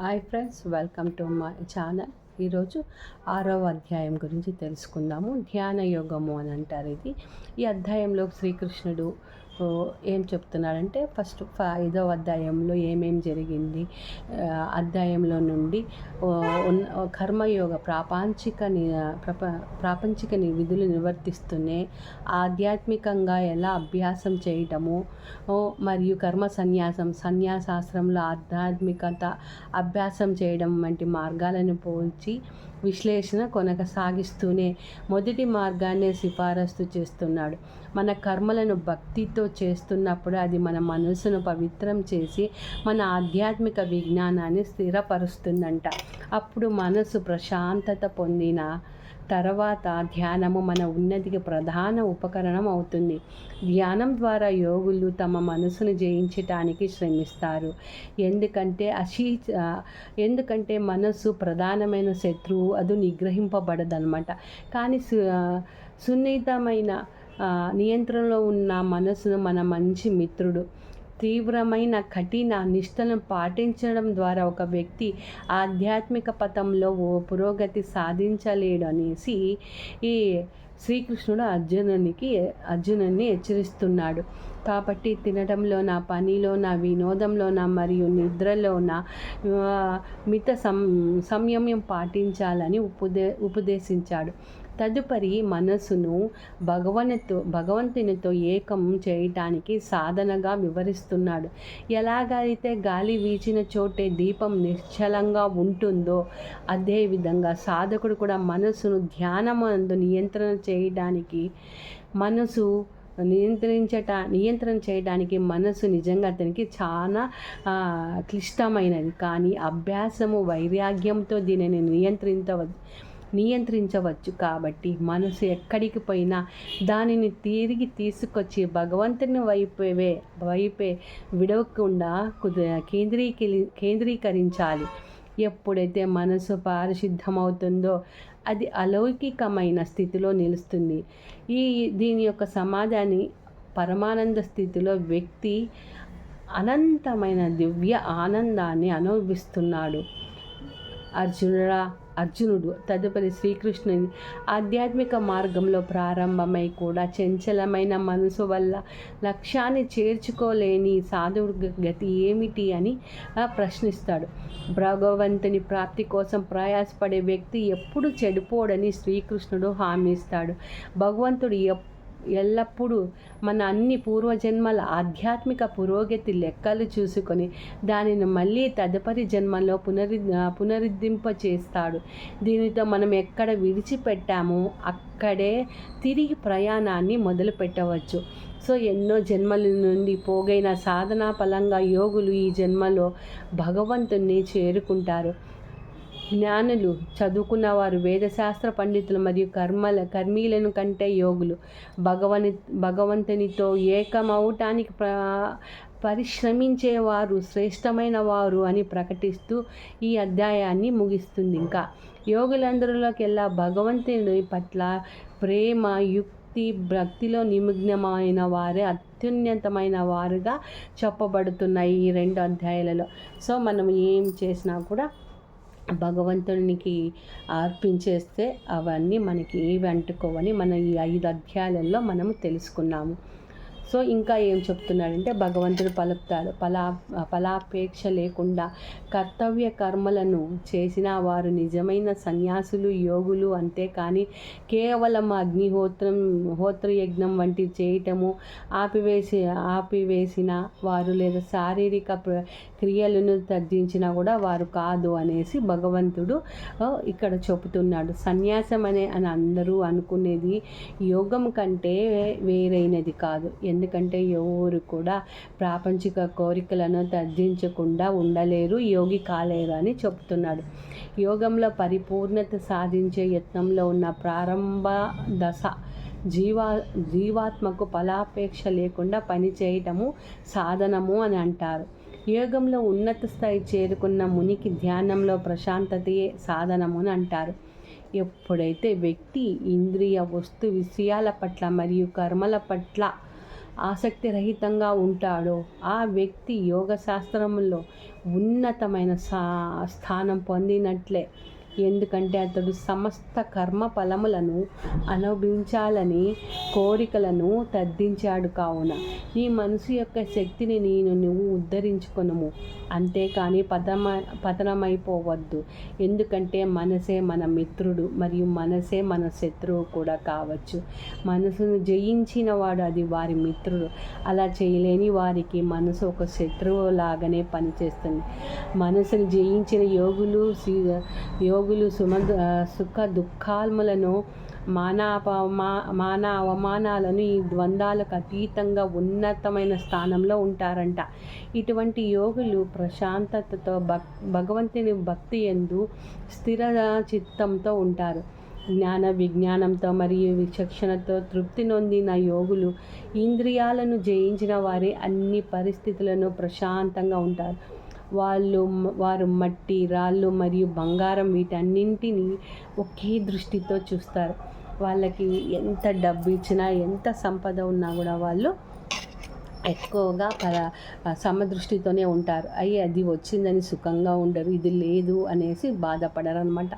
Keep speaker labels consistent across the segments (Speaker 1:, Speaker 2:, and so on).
Speaker 1: Hi friends welcome to my channel ఈరోజు ఆరవ అధ్యాయం గురించి తెలుసుకుందాము. ధ్యాన యోగము అని అంటారు ఇది. ఈ అధ్యాయంలో శ్రీకృష్ణుడు ఏం చెప్తున్నాడంటే ఫస్ట్ ఐదవ అధ్యాయంలో ఏమేం జరిగింది? అధ్యాయంలో నుండి కర్మయోగ ప్రాపంచిక ప్రప ప్రాపంచిక విధులు నివర్తిస్తూనే ఆధ్యాత్మికంగా ఎలా అభ్యాసం చేయటము మరియు కర్మ సన్యాసం సన్యాసాశ్రంలో ఆధ్యాత్మికత అభ్యాసం చేయడం వంటి మార్గాలను పోల్చి విశ్లేషణ కొనసాగిస్తూనే మొదటి మార్గాన్ని సిఫారసు చేస్తున్నాడు. మన కర్మలను భక్తితో చేస్తున్నప్పుడు అది మన మనసును పవిత్రం చేసి మన ఆధ్యాత్మిక విజ్ఞానాన్ని స్థిరపరుస్తుందంట. అప్పుడు మనసు ప్రశాంతత పొందిన తర్వాత ధ్యానము మన ఉన్నతికి ప్రధాన ఉపకరణం అవుతుంది. ధ్యానం ద్వారా యోగులు తమ మనసును జయించటానికి శ్రమిస్తారు. ఎందుకంటే అశీ ఎందుకంటే మనసు ప్రధానమైన శత్రువు అది నిగ్రహింపబడదనమాట కానీ సు- సున్నితమైన నియంత్రణలో ఉన్న మనసును మన మంచి మిత్రుడు తీవ్రమైన కఠిన నిష్టలను పాటించడం ద్వారా ఒక వ్యక్తి ఆధ్యాత్మిక పథంలో ఓ పురోగతి సాధించలేడు అనేసి ఈ శ్రీకృష్ణుడు అర్జునునికి అర్జునుని హెచ్చరిస్తున్నాడు. కాబట్టి తినడంలో నా పనిలో నా వినోదంలో వినోదంలోన మరియు నిద్రలోన నా మిత సం సంయమం పాటించాలని ఉపదే ఉపదేశించాడు. తదుపరి మనసును భగవనుతో భగవంతునితో ఏకం చేయటానికి సాధనగా వివరిస్తున్నాడు. ఎలాగైతే గాలి వీచిన చోటే దీపం నిశ్చలంగా ఉంటుందో అదేవిధంగా సాధకుడు కూడా మనసును ధ్యానమందు నియంత్రణ చేయడానికి మనసు నియంత్రించట నియంత్రణ చేయడానికి మనసు నిజంగా అతనికి చాలా క్లిష్టమైనది. కానీ అభ్యాసము వైరాగ్యంతో దీనిని నియంత్రించవచ్చు నియంత్రించవచ్చు కాబట్టి మనసు ఎక్కడికి పోయినా దానిని తిరిగి తీసుకొచ్చి భగవంతుని వైపే వైపే విడవకుండా కుద కేంద్రీకరి కేంద్రీకరించాలి. ఎప్పుడైతే మనసు పారిశుద్ధమవుతుందో అది అలౌకికమైన స్థితిలో నిలుస్తుంది. ఈ దీని యొక్క సమాధాన్ని పరమానంద స్థితిలో వ్యక్తి అనంతమైన దివ్య ఆనందాన్ని అనుభవిస్తున్నాడు. అర్జునుడా అర్జునుడు తదుపరి శ్రీకృష్ణుని ఆధ్యాత్మిక మార్గంలో ప్రారంభమై కూడా చంచలమైన మనసు వల్ల లక్ష్యాన్ని చేర్చుకోలేని సాధువు గతి ఏమిటి అని ప్రశ్నిస్తాడు. భగవంతుని ప్రాప్తి కోసం ప్రయాసపడే వ్యక్తి ఎప్పుడు చెడిపోడని శ్రీకృష్ణుడు హామీ ఇస్తాడు. భగవంతుడు ఎప్పుడు ఎల్లప్పుడూ మన అన్ని పూర్వజన్మల ఆధ్యాత్మిక పురోగతి లెక్కలు చూసుకొని దానిని మళ్ళీ తదుపరి జన్మలో పునరు పునరుద్ధింప చేస్తాడు దీనితో మనం ఎక్కడ విడిచిపెట్టామో అక్కడే తిరిగి ప్రయాణాన్ని మొదలు పెట్టవచ్చు. సో ఎన్నో జన్మల నుండి పోగైన సాధనా ఫలంగా యోగులు ఈ జన్మలో భగవంతుణ్ణి చేరుకుంటారు. జ్ఞానులు చదువుకున్నవారు వేదశాస్త్ర పండితులు మరియు కర్మల కర్మీలను కంటే యోగులు. భగవని భగవంతునితో ఏకమవటానికి ప్ర పరిశ్రమించేవారు శ్రేష్టమైన వారు అని ప్రకటిస్తూ ఈ అధ్యాయాన్ని ముగిస్తుంది. ఇంకా యోగులందరిలోకెల్లా భగవంతుని పట్ల ప్రేమ యుక్తి భక్తిలో నిమగ్నమైన వారే అత్యున్నతమైన వారుగా చెప్పబడుతున్నాయి ఈ రెండు అధ్యాయాలలో. సో మనం ఏం చేసినా కూడా భగవంతునికి అర్పించేస్తే అవన్నీ మనకి ఏవి అంటుకోవని మన ఈ ఐదు అధ్యాయాలలో మనము తెలుసుకున్నాము. సో ఇంకా ఏం చెప్తున్నాడంటే భగవంతుడు పలుకుతాడు ఫలా ఫలాపేక్ష లేకుండా కర్తవ్య కర్మలను చేసిన వారు నిజమైన సన్యాసులు యోగులు అంతేకాని కేవలం అగ్నిహోత్రం హోత్రయజ్ఞం వంటి చేయటము ఆపివేసి ఆపివేసిన వారు లేదా శారీరక క్రియలను తగ్గించినా కూడా వారు కాదు అనేసి భగవంతుడు ఇక్కడ చెబుతున్నాడు. సన్యాసం అనే అని అందరూ అనుకునేది యోగం కంటే వేరైనది కాదు. ఎందుకంటే ఎవరు కూడా ప్రాపంచిక కోరికలను తగ్గించకుండా ఉండలేరు. యోగి కాలేరు అని చెబుతున్నాడు యోగంలో పరిపూర్ణత సాధించే యత్నంలో ఉన్న ప్రారంభ దశ జీవా జీవాత్మకు ఫలాపేక్ష లేకుండా పనిచేయటము సాధనము అని అంటారు. యోగంలో ఉన్నత స్థాయి చేరుకున్న మునికి ధ్యానంలో ప్రశాంతతయే సాధనము అని అంటారు. ఎప్పుడైతే వ్యక్తి ఇంద్రియ వస్తు విషయాల పట్ల మరియు కర్మల పట్ల ఆసక్తి రహితంగా ఉంటాడో ఆ వ్యక్తి యోగ శాస్త్రంలో ఉన్నతమైన సా స్థానం పొందినట్లే. ఎందుకంటే అతడు సమస్త కర్మ ఫలములను అనుభవించాలని కోరికలను తద్దించాడు కావున. నీ మనసు యొక్క శక్తిని నేను నువ్వు ఉద్ధరించుకొనుము. అంతేకాని పతమ పతనమైపోవద్దు. ఎందుకంటే మనసే మన మిత్రుడు మరియు మనసే మన శత్రువు కూడా కావచ్చు. మనసును జయించిన వాడు అది వారి మిత్రుడు. అలా చేయలేని వారికి మనసు ఒక శత్రువు లాగానే పనిచేస్తుంది. మనసును జయించిన యోగులు యోగులు సుమ సుఖ దుఃఖాల్ములను మానవ మాన అవమానాలను ఈ ద్వంద్వాలకు అతీతంగా ఉన్నతమైన స్థానంలో ఉంటారంట. ఇటువంటి యోగులు ప్రశాంతతతో భక్ భగవంతుని భక్తి ఎందు స్థిర చిత్తంతో ఉంటారు. జ్ఞాన విజ్ఞానంతో మరియు విచక్షణతో తృప్తి నొందిన యోగులు ఇంద్రియాలను జయించిన వారే అన్ని పరిస్థితులను ప్రశాంతంగా ఉంటారు. వాళ్ళు వారు మట్టి రాళ్ళు మరియు బంగారం వీటన్నింటినీ ఒకే దృష్టితో చూస్తారు. వాళ్ళకి ఎంత డబ్బు ఇచ్చినా ఎంత సంపద ఉన్నా కూడా వాళ్ళు ఎక్కువగా పర సమదృష్టితోనే ఉంటారు. అయ్యి అది వచ్చిందని సుఖంగా ఉండరు ఇది లేదు అనేసి బాధపడరు అనమాట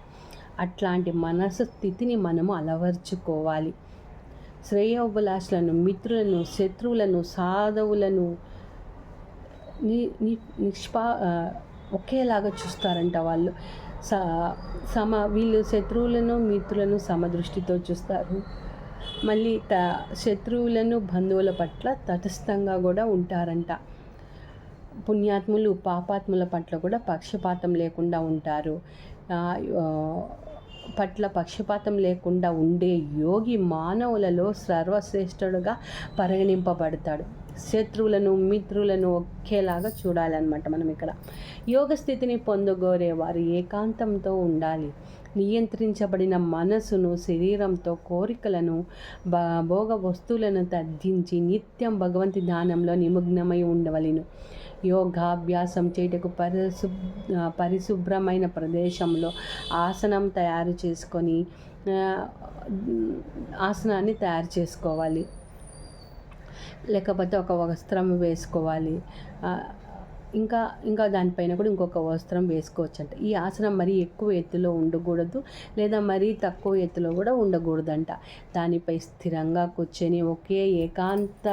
Speaker 1: అట్లాంటి మనసు స్థితిని మనము అలవర్చుకోవాలి. శ్రేయోభిలాషులను మిత్రులను శత్రువులను సాధవులను ని నిష్పా ఒకేలాగా చూస్తారంట వాళ్ళు. స సమ వీళ్ళు శత్రువులను మిత్రులను సమదృష్టితో చూస్తారు. మళ్ళీ త శత్రువులను బంధువుల పట్ల తటస్థంగా కూడా ఉంటారంట. పుణ్యాత్ములు పాపాత్ముల పట్ల కూడా పక్షపాతం లేకుండా ఉంటారు. పట్ల పక్షపాతం లేకుండా ఉండే యోగి మానవులలో సర్వశ్రేష్ఠుడుగా పరిగణింపబడతాడు. శత్రువులను మిత్రులను ఒకేలాగా చూడాలన్నమాట మనం ఇక్కడ. యోగ స్థితిని పొందగోరే వారు ఏకాంతంతో ఉండాలి. నియంత్రించబడిన మనసును శరీరంతో కోరికలను భోగ వస్తువులను తగ్గించి నిత్యం భగవంతి ధ్యానంలో నిమగ్నమై ఉండవలను. యోగాభ్యాసం చేయటకు పరిశు పరిశుభ్రమైన ప్రదేశంలో ఆసనం తయారు చేసుకొని ఆసనాన్ని తయారు చేసుకోవాలి. లేకపోతే ఒక వస్త్రం వేసుకోవాలి. ఇంకా ఇంకా దానిపైన కూడా ఇంకొక వస్త్రం వేసుకోవచ్చు అంట ఈ ఆసనం మరీ ఎక్కువ ఎత్తులో ఉండకూడదు లేదా మరీ తక్కువ ఎత్తులో కూడా ఉండకూడదంట. దానిపై స్థిరంగా కూర్చొని ఒకే ఏకాంత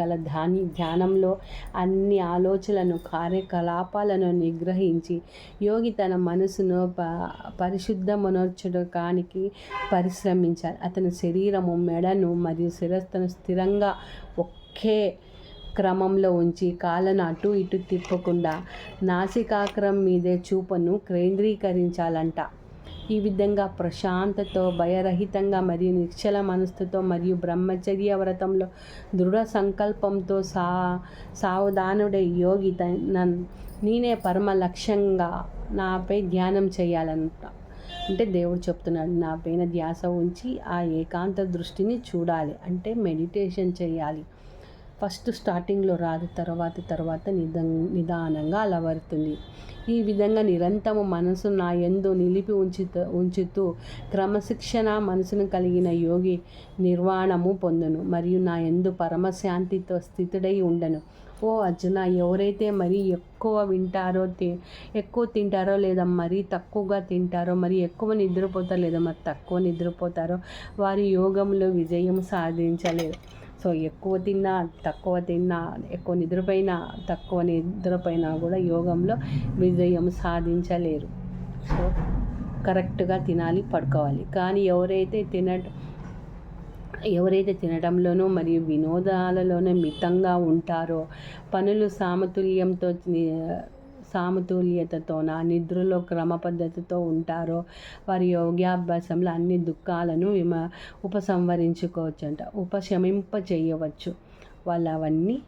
Speaker 1: గల ధ్యాని ధ్యానంలో అన్ని ఆలోచనలను కార్యకలాపాలను నిగ్రహించి యోగి తన మనసును ప పరిశుద్ధమనర్చడానికి పరిశ్రమించాలి. అతని శరీరము మెడను మరియు శిరస్సును స్థిరంగా ఒకే క్రమంలో ఉంచి కాళ్ళను అటు ఇటు తిప్పకుండా నాసికాగ్రం మీదే చూపును కేంద్రీకరించాలంట. ఈ విధంగా ప్రశాంతతో భయరహితంగా మరియు నిశ్చల మనస్సుతో మరియు బ్రహ్మచర్య వ్రతంలో దృఢ సంకల్పంతో సా సావధానుడే యోగి నేనే పరమ లక్ష్యంగా నాపై ధ్యానం చేయాలంట. అంటే దేవుడు చెప్తున్నాడు నా పైన ధ్యాస ఉంచి ఆ ఏకాంత దృష్టిని చూడాలి. అంటే మెడిటేషన్ చేయాలి. ఫస్ట్ స్టార్టింగ్లో రాదు తర్వాత తర్వాత నిద నిదానంగా అలవరుతుంది. ఈ విధంగా నిరంతరం మనసు నా ఎందు నిలిపి ఉంచుతూ ఉంచుతూ క్రమశిక్షణ మనసును కలిగిన యోగి నిర్వాణము పొందును మరియు నా ఎందు పరమశాంతితో స్థితుడై ఉండను. ఓ అర్జున ఎవరైతే మరీ ఎక్కువ వింటారో తి ఎక్కువ తింటారో లేదా మరీ తక్కువగా తింటారో మరి ఎక్కువ నిద్రపోతారో లేదా మరి తక్కువ నిద్రపోతారో వారి యోగంలో విజయం సాధించలేరు సో ఎక్కువ తిన్నా తక్కువ తిన్నా ఎక్కువ నిద్రపోయినా తక్కువ నిద్రపోయినా కూడా యోగంలో విజయం సాధించలేరు. సో కరెక్ట్గా తినాలి పడుకోవాలి. కానీ ఎవరైతే తిన ఎవరైతే తినడంలోనూ మరియు వినోదాలలోనే మితంగా ఉంటారో పనులు సామతుల్యంతో సామతుల్యతతోన నిద్రలో క్రమ పద్ధతితో ఉంటారో వారి యోగాభ్యాసంలో అన్ని దుఃఖాలను విమ అంట ఉపశమింప చేయవచ్చు వాళ్ళు అవన్నీ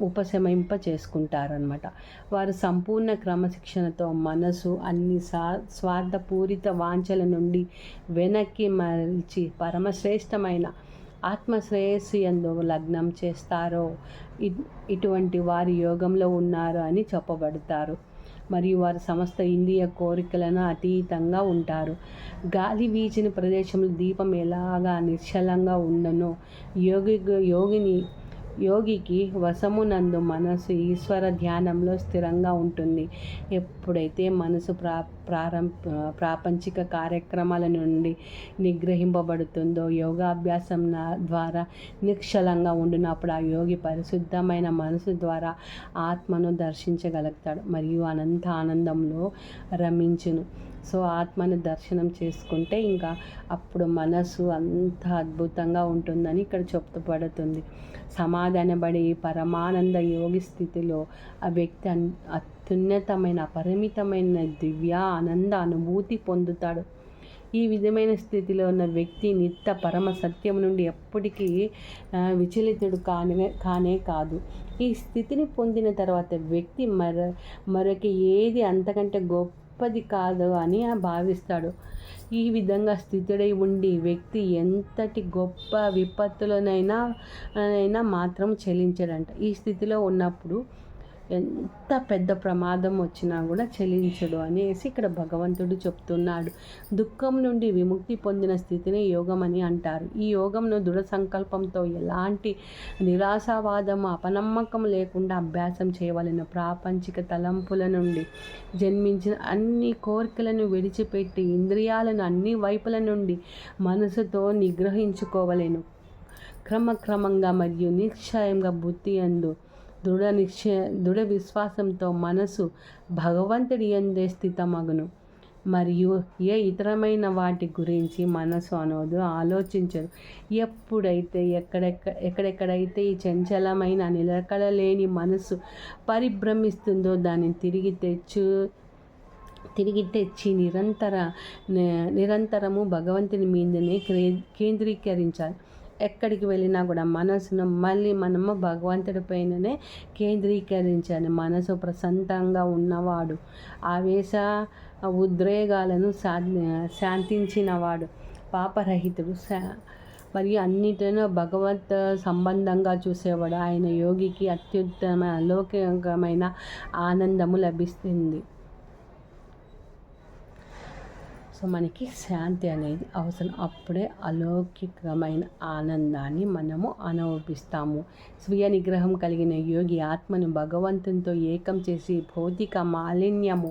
Speaker 1: ఉపశమింప చేసుకుంటారనమాట వారు సంపూర్ణ క్రమశిక్షణతో మనసు అన్ని సా స్వార్థపూరిత వాంఛల నుండి వెనక్కి మలిచి పరమశ్రేష్టమైన ఆత్మశ్రేయస్సు ఎందు లగ్నం చేస్తారో ఇటువంటి వారి యోగంలో ఉన్నారు అని చెప్పబడతారు. మరియు వారు సమస్త ఇంద్రియ కోరికలను అతీతంగా ఉంటారు. గాలి వీచిన ప్రదేశంలో దీపం ఎలాగా నిశ్చలంగా ఉండనో యోగి యోగిని యోగికి వశమునందు మనసు ఈశ్వర ధ్యానంలో స్థిరంగా ఉంటుంది. ఎప్పుడైతే మనసు ప్రా ప్రారం ప్రాపంచిక కార్యక్రమాల నుండి నిగ్రహింపబడుతుందో యోగాభ్యాసం ద్వారా నిక్షలంగా ఉండినప్పుడు ఆ యోగి పరిశుద్ధమైన మనసు ద్వారా ఆత్మను దర్శించగలుగుతాడు. మరియు అనంత ఆనందంలో రమించును. సో ఆత్మను దర్శనం చేసుకుంటే ఇంకా అప్పుడు మనసు అంత అద్భుతంగా ఉంటుందని ఇక్కడ చెప్తపడుతుంది సమాధానపడి పరమానంద యోగి స్థితిలో ఆ వ్యక్తి అత్యున్నతమైన అపరిమితమైన దివ్య ఆనంద అనుభూతి పొందుతాడు. ఈ విధమైన స్థితిలో ఉన్న వ్యక్తి నిత్య పరమ సత్యం నుండి ఎప్పటికీ విచలితుడు కానే కానే కాదు. ఈ స్థితిని పొందిన తర్వాత వ్యక్తి మర మరొక ఏది అంతకంటే గొప్పది కాదు అని భావిస్తాడు. ఈ విధంగా స్థితుడై ఉండి వ్యక్తి ఎంతటి గొప్ప విపత్తులనైనా అయినా మాత్రం చెల్లించడంట ఈ స్థితిలో ఉన్నప్పుడు ఎంత పెద్ద ప్రమాదం వచ్చినా కూడా చెలించడు అనేసి ఇక్కడ భగవంతుడు చెప్తున్నాడు. దుఃఖం నుండి విముక్తి పొందిన స్థితిని యోగం అని అంటారు. ఈ యోగంను దృఢ సంకల్పంతో ఎలాంటి నిరాశావాదం అపనమ్మకం లేకుండా అభ్యాసం చేయవలన. ప్రాపంచిక తలంపుల నుండి జన్మించిన అన్ని కోరికలను విడిచిపెట్టి ఇంద్రియాలను అన్ని వైపుల నుండి మనసుతో నిగ్రహించుకోవలేను. క్రమక్రమంగా మరియు నిశ్చయంగా బుద్ధి అందు దృఢ నిశ్చయ దృఢ విశ్వాసంతో మనసు భగవంతుడి ఎందే స్థితమగును. మరియు ఏ ఇతరమైన వాటి గురించి మనసు అనవదు ఆలోచించదు ఎప్పుడైతే ఎక్కడెక్క ఎక్కడెక్కడైతే ఈ చంచలమైన నిలకడలేని మనసు పరిభ్రమిస్తుందో దాన్ని తిరిగి తెచ్చు తిరిగి తెచ్చి నిరంతర నిరంతరము భగవంతుని మీదనే కేంద్రీకరించాలి. ఎక్కడికి వెళ్ళినా కూడా మనసును మళ్ళీ మనము భగవంతుడి పైననే కేంద్రీకరించాలి. మనసు ప్రశాంతంగా ఉన్నవాడు ఆవేశ ఉద్రేగాలను శాంతించినవాడు పాపరహితుడు శా మరియు అన్నిటిను భగవత్ సంబంధంగా చూసేవాడు. ఆయన యోగికి అత్యుత్తమ అలౌకికమైన ఆనందము లభిస్తుంది. సో మనకి శాంతి అనేది అవసరం. అప్పుడే అలౌకికమైన ఆనందాన్ని మనము అనుభవిస్తాము. స్వీయ నిగ్రహం కలిగిన యోగి ఆత్మను భగవంతునితో ఏకం చేసి భౌతిక మాలిన్యము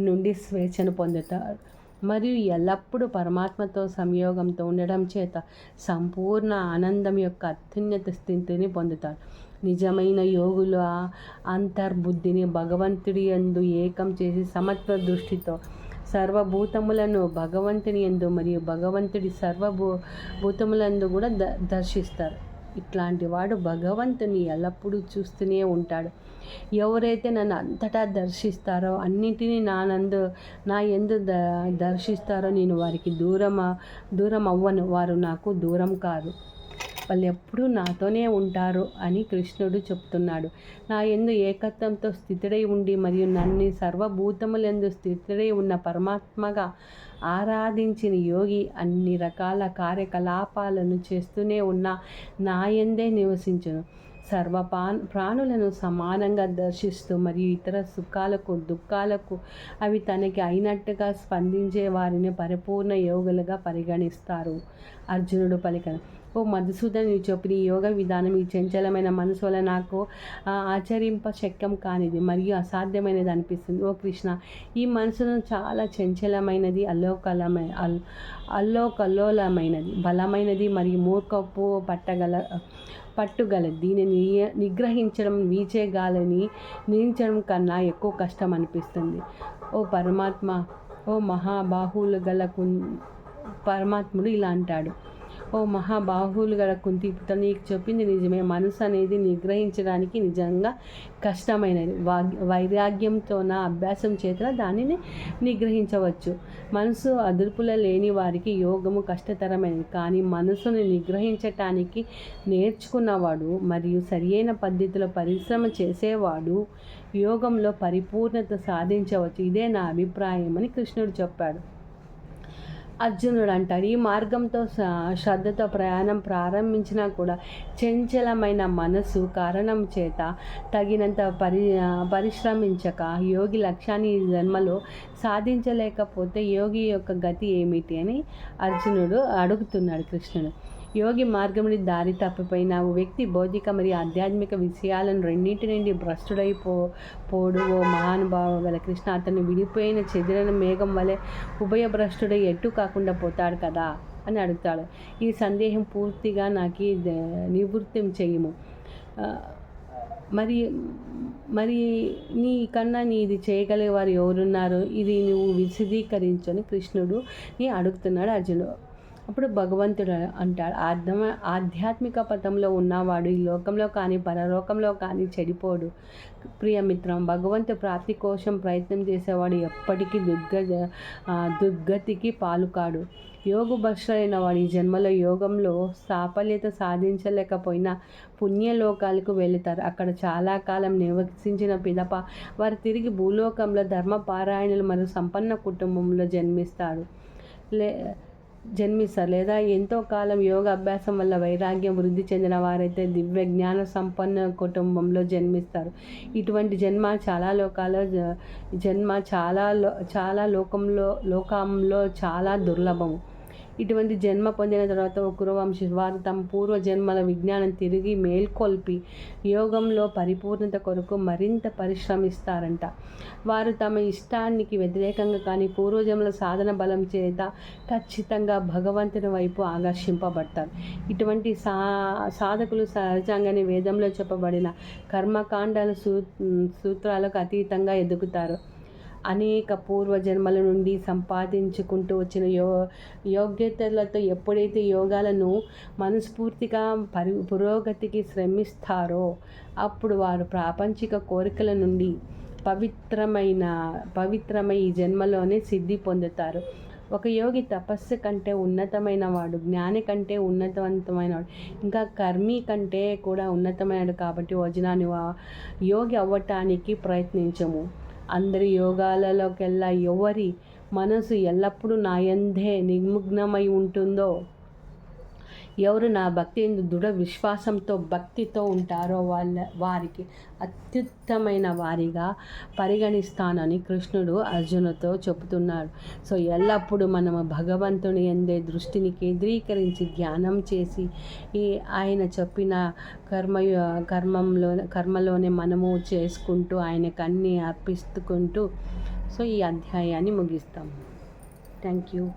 Speaker 1: నుండి స్వేచ్ఛను పొందుతారు మరియు ఎల్లప్పుడూ పరమాత్మతో సంయోగంతో ఉండడం చేత సంపూర్ణ ఆనందం యొక్క అత్యున్నత స్థితిని పొందుతారు నిజమైన యోగుల అంతర్బుద్ధిని భగవంతుడి ఎందు ఏకం చేసి సమత్వ దృష్టితో సర్వభూతములను భగవంతుని ఎందు మరియు భగవంతుడి సర్వభూ భూతములందు కూడా ద దర్శిస్తారు. ఇట్లాంటి వాడు భగవంతుని ఎల్లప్పుడూ చూస్తూనే ఉంటాడు. ఎవరైతే నన్ను అంతటా దర్శిస్తారో అన్నింటినీ నా నందు నా ఎందు ద దర్శిస్తారో నేను వారికి దూరమా దూరం అవ్వను వారు నాకు దూరం కాదు వాళ్ళు ఎప్పుడూ నాతోనే ఉంటారు అని కృష్ణుడు చెప్తున్నాడు. నా ఎందు ఏకత్వంతో స్థితుడై ఉండి మరియు నన్ను సర్వభూతములందు స్థితుడై ఉన్న పరమాత్మగా ఆరాధించిన యోగి అన్ని రకాల కార్యకలాపాలను చేస్తూనే ఉన్న నాయందే నివసించును. సర్వ ప్రాణులను సమానంగా దర్శిస్తూ మరియు ఇతర సుఖాలకు దుఃఖాలకు అవి తనకి అయినట్టుగా స్పందించే వారిని పరిపూర్ణ యోగులుగా పరిగణిస్తారు. అర్జునుడు పలికను. ఓ మధుసూదన్ చెప్పిన ఈ యోగ విధానం ఈ చంచలమైన మనసు వల్ల నాకు ఆచరింప శక్యం కానిది మరియు అసాధ్యమైనది అనిపిస్తుంది. ఓ కృష్ణ ఈ మనసును చాలా చంచలమైనది అల్లోకలమైన అల్ అల్లోకల్లోలమైనది బలమైనది మరియు మూర్ఖపు పట్టగల పట్టుగల దీనిని నిగ్రహించడం వీచే గాలిని నిలించడం కన్నా ఎక్కువ కష్టం అనిపిస్తుంది. ఓ పరమాత్మ ఓ మహాబాహువులు గల పరమాత్ముడు ఇలా అంటాడు. ఓ మహాబాహువులు గల కుంతిపుత్ర నీకు చెప్పింది నిజమే. మనసు అనేది నిగ్రహించడానికి నిజంగా కష్టమైనది. వా వైరాగ్యంతో నా అభ్యాసం చేత దానిని నిగ్రహించవచ్చు. మనసు అదుపుల లేని వారికి యోగము కష్టతరమైనది. కానీ మనసును నిగ్రహించటానికి నేర్చుకున్నవాడు మరియు సరియైన పద్ధతిలో పరిశ్రమ చేసేవాడు యోగంలో పరిపూర్ణత సాధించవచ్చు. ఇదే నా అభిప్రాయం అని కృష్ణుడు చెప్పాడు. అర్జునుడు అంటాడు ఈ మార్గంతో శ్రద్ధతో ప్రయాణం ప్రారంభించినా కూడా చంచలమైన మనసు కారణం చేత తగినంత పరి పరిశ్రమించక యోగి లక్ష్యాన్ని ఈ జన్మలో సాధించలేకపోతే యోగి యొక్క గతి ఏమిటి అని అర్జునుడు అడుగుతున్నాడు కృష్ణుడు. యోగి మార్గముని దారి తప్పిపోయిన వ్యక్తి భౌతిక మరియు ఆధ్యాత్మిక విషయాలను రెండింటి నుండి భ్రష్టుడైపో పోడు ఓ మహానుభావ గల కృష్ణ అతను విడిపోయిన చెదిరిన మేఘం వలె ఉభయభ్రష్టుడై ఎట్టు కాకుండా పోతాడు కదా అని అడుగుతాడు. ఈ సందేహం పూర్తిగా నాకు నివృత్తి చేయము. మరి మరి నీ కన్నా నీ ఇది చేయగలిగే వారు ఎవరున్నారు ఇది నువ్వు విశదీకరించని కృష్ణుడు నీ అడుగుతున్నాడు అర్జునుడు. అప్పుడు భగవంతుడు అంటాడు అర్థమ ఆధ్యాత్మిక పథంలో ఉన్నవాడు ఈ లోకంలో కానీ పరలోకంలో కానీ చెడిపోడు. ప్రియమిత్రం భగవంతు ప్రాప్తి కోసం ప్రయత్నం చేసేవాడు ఎప్పటికీ దుర్గ దుర్గతికి పాలుకాడు. యోగభ్రష్టులైన వాడు వాడి జన్మలో యోగంలో సాఫల్యత సాధించలేకపోయినా పుణ్యలోకాలకు వెళుతారు. అక్కడ చాలా కాలం నివసించిన పిదప వారు తిరిగి భూలోకంలో ధర్మపారాయణులు మరియు సంపన్న కుటుంబంలో జన్మిస్తారు. లే జన్మిస్తారు లేదా ఎంతో కాలం యోగ అభ్యాసం వల్ల వైరాగ్యం వృద్ధి చెందిన వారైతే దివ్య జ్ఞాన సంపన్న కుటుంబంలో జన్మిస్తారు. ఇటువంటి జన్మ చాలా లోకాల జన్మ చాలా చాలా లోకంలో లోకంలో చాలా దుర్లభము. ఇటువంటి జన్మ పొందిన తర్వాత కురవంశీ వారు తమ పూర్వ జన్మల విజ్ఞానం తిరిగి మేల్కొల్పి యోగంలో పరిపూర్ణత కొరకు మరింత పరిశ్రమిస్తారంట. వారు తమ ఇష్టానికి వ్యతిరేకంగా కానీ పూర్వజన్మల సాధన బలం చేత ఖచ్చితంగా భగవంతుని వైపు ఆకర్షింపబడతారు. ఇటువంటి సా సాధకులు సహజంగానే వేదంలో చెప్పబడిన కర్మకాండాల సూ సూత్రాలకు అతీతంగా ఎదుగుతారు. అనేక పూర్వజన్మల నుండి సంపాదించుకుంటూ వచ్చిన యో యోగ్యతలతో ఎప్పుడైతే యోగాలను మనస్ఫూర్తిగా పరి పురోగతికి శ్రమిస్తారో అప్పుడు వారు ప్రాపంచిక కోరికల నుండి పవిత్రమైన పవిత్రమై ఈ జన్మలోనే సిద్ధి పొందుతారు. ఒక యోగి తపస్సు కంటే ఉన్నతమైన వాడు జ్ఞాని కంటే ఉన్నతవంతమైన వాడు ఇంకా కర్మి కంటే కూడా ఉన్నతమైనడు కాబట్టి వజనాన్ని యోగి అవ్వటానికి ప్రయత్నించము. అందరి యోగాలలోకెల్లా ఎవరి మనసు ఎల్లప్పుడూ నాయందే నిమగ్నమై ఉంటుందో ఎవరు నా భక్తి దృఢ విశ్వాసంతో భక్తితో ఉంటారో వాళ్ళ వారికి అత్యుత్తమైన వారిగా పరిగణిస్తానని కృష్ణుడు అర్జునుతో చెబుతున్నాడు. సో ఎల్లప్పుడూ మనము భగవంతుని ఎందే దృష్టిని కేంద్రీకరించి ధ్యానం చేసి ఈ ఆయన చెప్పిన కర్మ కర్మంలో కర్మలోనే మనము చేసుకుంటూ ఆయనకు అన్నీ అర్పిస్తుకుంటూ సో ఈ అధ్యాయాన్ని ముగిస్తాం. Thank you